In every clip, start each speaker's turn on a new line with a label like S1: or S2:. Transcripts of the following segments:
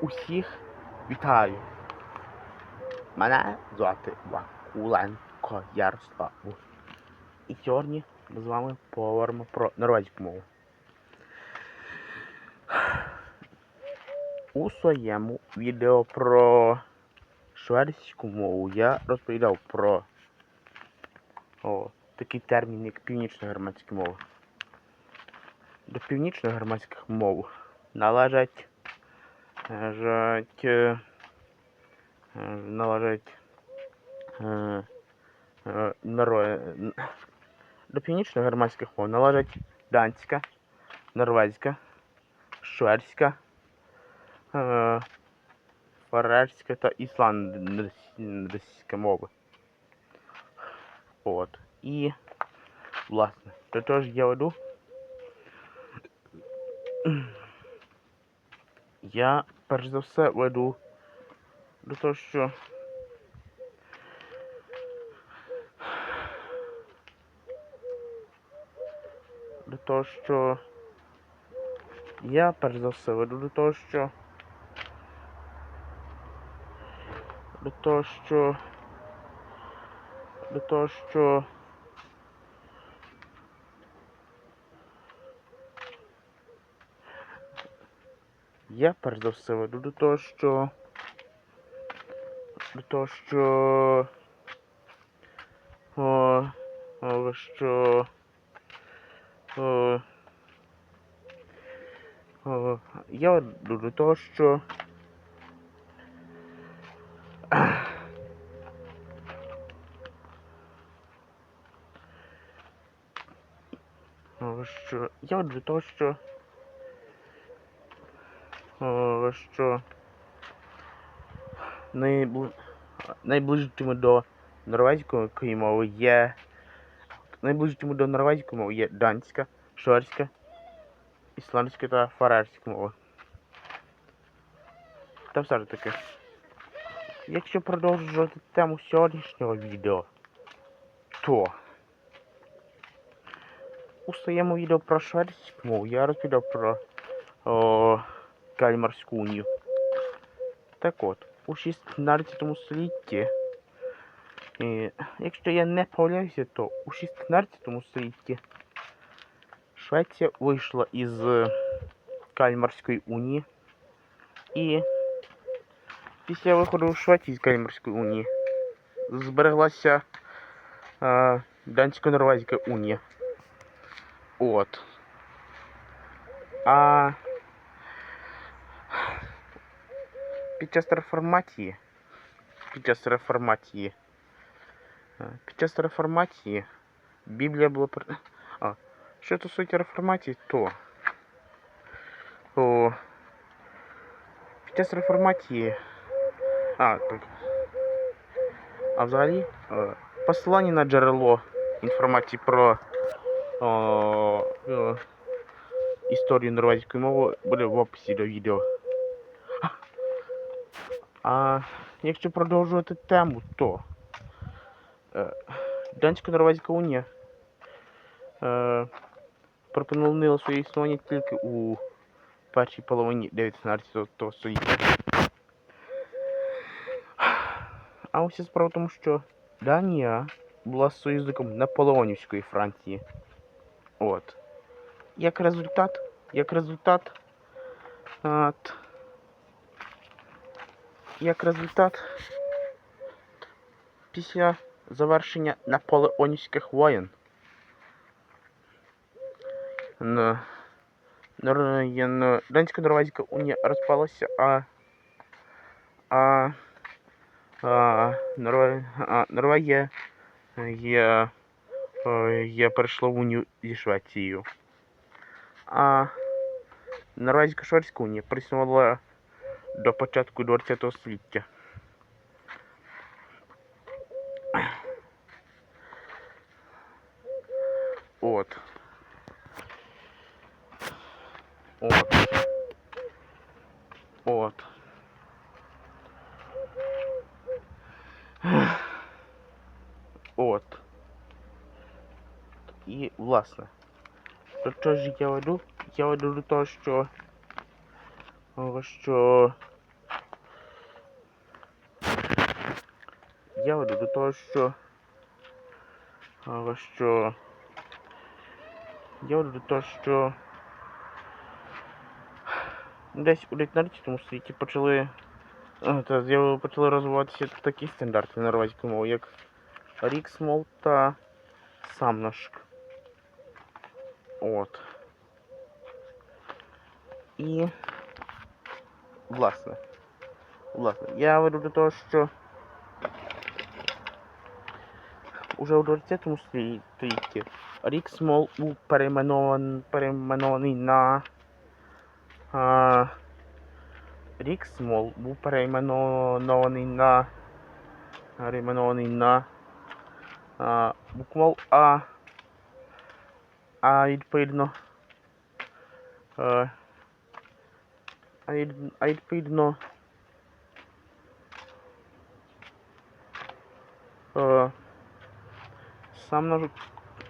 S1: Усіх вітаю. Мене звати Вакуленко Ярослав. І сьогодні ми з вами поговоримо про норвезьку мову. У своєму відео про шведську мову я розповідав про о, такий термін, як північно-германська мова. До північно-германських мов належать належать, е, е, належать е, е, наро- н- до північно-германських мов належать данська, норвезька, шведська, е, фарерська та ісландська мови. От. І, власне, до того я веду. Я перш за все веду до того, що до того, що я перш за все веду до того, що до того, що до того, що я перш за все веду до того, що до того, що о, о, що о, о, я веду до того, що що я веду до того, що що найбли... найближчими до норвезької мови є найближчими до норвезької мови є данська, шведська, ісландська та фарерська мова. Та все ж таки. Якщо продовжувати тему сьогоднішнього відео, то у своєму відео про шведську мову я розповідав про о, Кальмарську унію. Так от, у 16 столітті, е, якщо я не помиляюся, то у 16 столітті Швеція вийшла із Кальмарської унії. І після виходу Швеції з Кальмарської унії збереглася е, Дансько-Норвезька унія. От. А під час реформації. Під час реформації. е, Під час реформації Біблія була А, що стосується реформації, то. то під час реформації. А, так. А взагалі, е, посилання на джерело інформації про о, е, історію норвезької мови буде в описі до відео. А якщо продовжувати тему, то е, Дансько-Норвезька унія е, припинила своє існування тільки у першій половині 19 століття. А ось справа в тому, що Данія була союзником Наполеонівської Франції. От. Як результат, як результат, от, як результат, після завершення наполеонівських воєн н- Нор- є- н- Дансько-Норвезька унія розпалася, а, а, а, Норве- а Норвегія є, е, є перейшла в унію зі Швецією. А Норвезько-Шведська унія проіснувала до початку ХХ століття. От. От. От. От. І, власне, до чого ж я веду? Я веду до того, що. що я веду до того, що. що. Я веду до того, що. Десь у 19 світі почали. Та почали розвиватися такі стандарти норвезької мови, як Ріксмол та Самношк. От. І. Власне. Власне, я веду до того, що уже у 20 столітті Ріксмол був перейменован, перейменований на а, Ріксмол був перейменований на перейменований на а, буквал А. А відповідно. А, а відповідно. е, Сам ножик.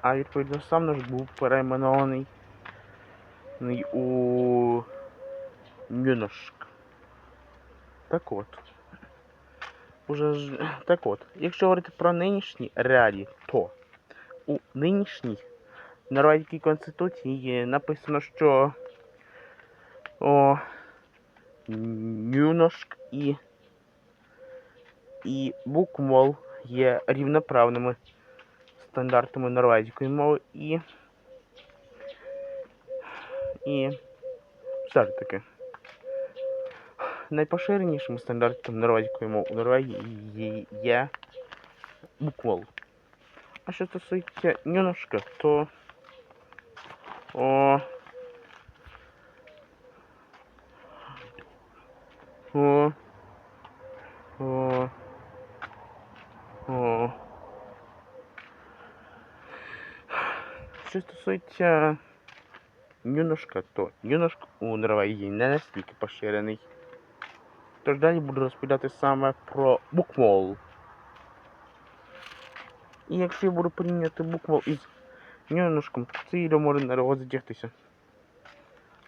S1: А відповідно сам ножик був перейменований у Нюношк. Так от. Уже. Так от, якщо говорити про нинішні реалії, то у нинішній Норвезькій конституції написано, що о, Нюношк і, і Букмол є рівноправними стандартами норвезької мови і. І все ж таки. Найпоширенішим стандартом норвезької мови у Норвегії є буквол. А що стосується нюношка, то о, о, о, Що стосується нюношка, то нюношк у Норвегії не настільки поширений. Тож далі буду розповідати саме про буквол. І якщо я буду порівнювати буквол із нюношком, то це відео може на розтягтися.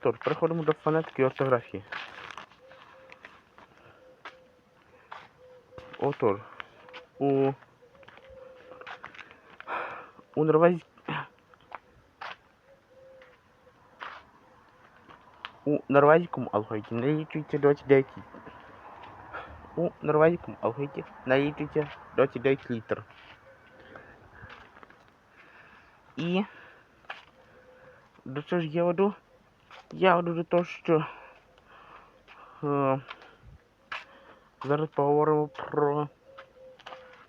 S1: Тож, переходимо до фонетики і орфографії. Отож, у, у норвезькій У норвезькому алфавіті налічується 29 У норвезькому алфавіті налічується 29 літер. І до чого ж я веду? Я веду до того, що е, зараз поговоримо про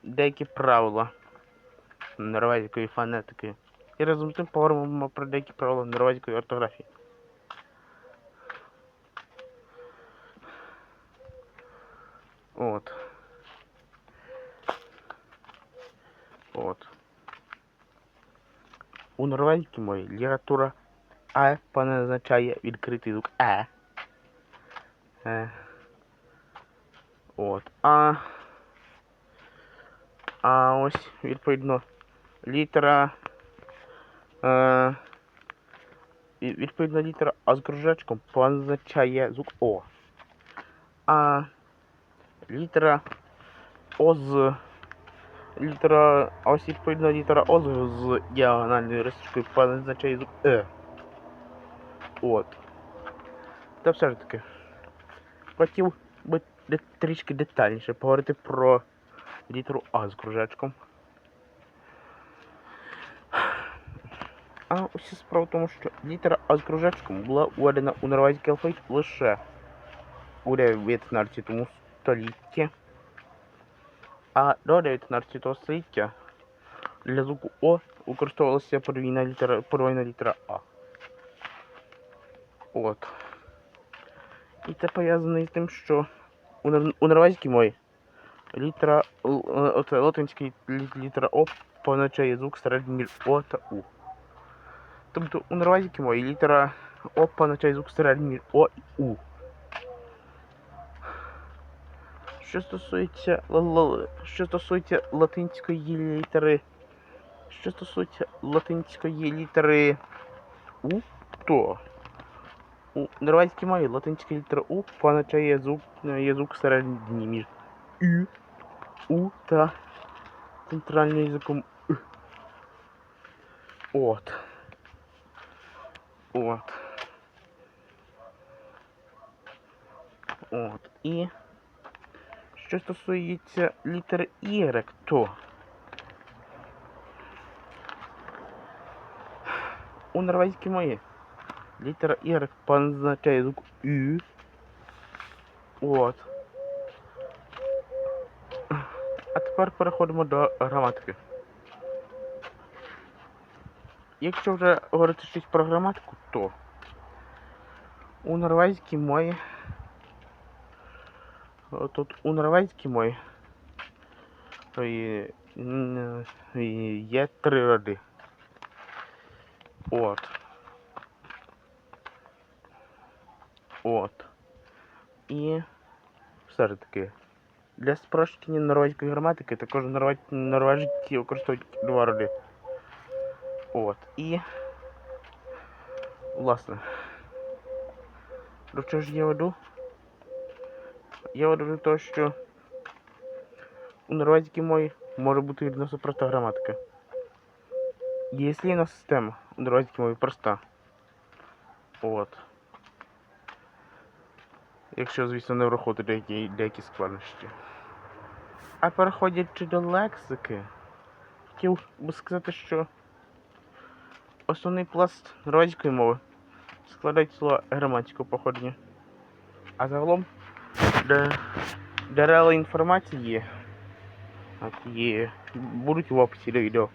S1: деякі правила норвезької фонетики. І разом з тим поговоримо про деякі правила норвезької орфографії. От. От. У норвезькій мові література А позначає відкритий звук Е. Е. От. А. А ось, відповідно, літера. Е, відповідно, літера А з кружечком позначає звук О. А літера О з літера, ось відповідно літера О з, діагональною рисочкою позначає звук Е. От. Та все ж таки. Хотів би трішки детальніше поговорити про літеру А з кружечком. А ось справа в тому, що літера А з кружечком була введена у норвезький алфавіт лише у 19 столітті. А до 19 століття для звуку О використовувалася подвійна літера, подвійна літера А. От. І це пов'язано з тим, що у, нор- у норвезькій мові літера, от латинська літера О позначає звук середній О та У. Тобто у норвезькій мові літера О позначає звук середній О і У. Що стосується що стосується латинської літери, що стосується латинської літери У, то у норвезькій мові латинська літера У позначає звук, е, є звук середній між Ю У та центральним язиком Ü. От. От. От. І що стосується літери Y, то у норвезькій мові літера Y позначає звук Ü. От. А тепер переходимо до граматики. Якщо вже говорити щось про граматику, то у норвезькій мові Тут у норвезькій і є три роди. От. От. І все ж таки. Для спрощення норвезької граматики також норвеж... норвежці використовують два роди. От. І. Власне. До чого ж я веду? Я до того, що у норвезькій мові може бути відносно проста граматика. Є слівна система у норвезькій мові проста. От. Якщо, звісно, не враховувати деякі, деякі складнощі. А переходячи до лексики, хотів би сказати, що основний пласт норвезької мови складають слова граматичного походження. А загалом джерела інформації от, є, будуть в описі до відео.